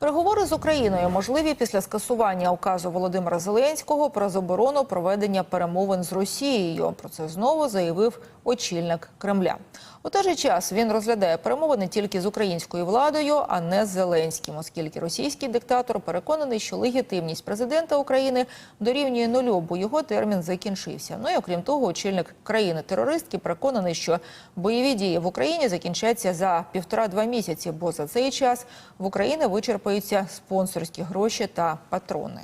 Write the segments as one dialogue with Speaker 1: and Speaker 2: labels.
Speaker 1: Переговори з Україною можливі після скасування указу Володимира Зеленського про заборону проведення перемовин з Росією. Про це знову заявив очільник Кремля. У той же час він розглядає перемовини тільки з українською владою, а не з Зеленським, оскільки російський диктатор переконаний, що легітимність президента України дорівнює нулю, бо його термін закінчився. Ну і окрім того, очільник країни-терористки переконаний, що бойові дії в Україні закінчаться за півтора-два місяці, бо за цей час в Україні вичерпаються спонсорські гроші та патрони.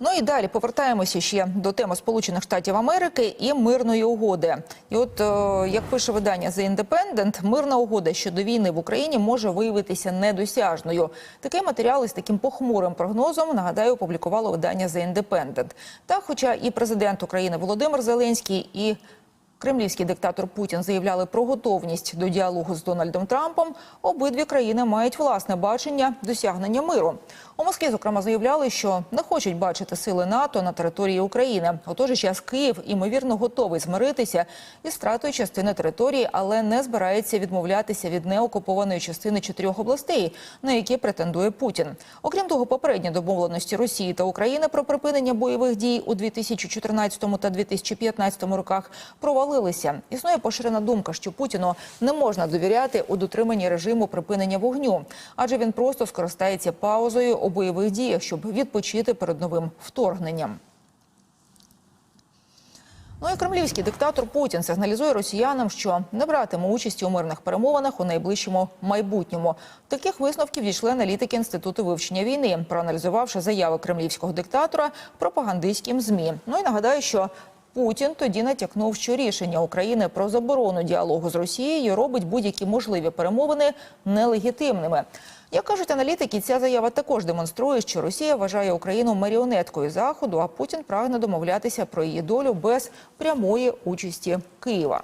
Speaker 1: Ну і далі повертаємося ще до теми Сполучених Штатів Америки і мирної угоди. І от е, як пише видання The Independent, мирна угода щодо війни в Україні може виявитися недосяжною. Такий матеріал із таким похмурим прогнозом нагадаю опублікувало видання The Independent. Та, хоча і президент України Володимир Зеленський і Кремлівський диктатор Путін заявляли про готовність до діалогу з Дональдом Трампом. Обидві країни мають власне бачення досягнення миру. У Москві, зокрема, заявляли, що не хочуть бачити сили НАТО на території України. У той же час Київ імовірно готовий змиритися із стратою частини території, але не збирається відмовлятися від неокупованої частини чотирьох областей, на які претендує Путін. Окрім того, попередні домовленості Росії та України про припинення бойових дій у 2014 та 2015 роках провалилися. Існує поширена думка, що Путіну не можна довіряти у дотриманні режиму припинення вогню, адже він просто скористається паузою у бойових діях, щоб відпочити перед новим вторгненням. Ну і кремлівський диктатор Путін сигналізує росіянам, що не братиме участі у мирних перемовинах у найближчому майбутньому. Таких висновків дійшли аналітики інституту вивчення війни, проаналізувавши заяви кремлівського диктатора пропагандистським змі. Ну і нагадаю, що Путін тоді натякнув, що рішення України про заборону діалогу з Росією робить будь-які можливі перемовини нелегітимними. Як кажуть аналітики, ця заява також демонструє, що Росія вважає Україну маріонеткою заходу, а Путін прагне домовлятися про її долю без прямої участі Києва.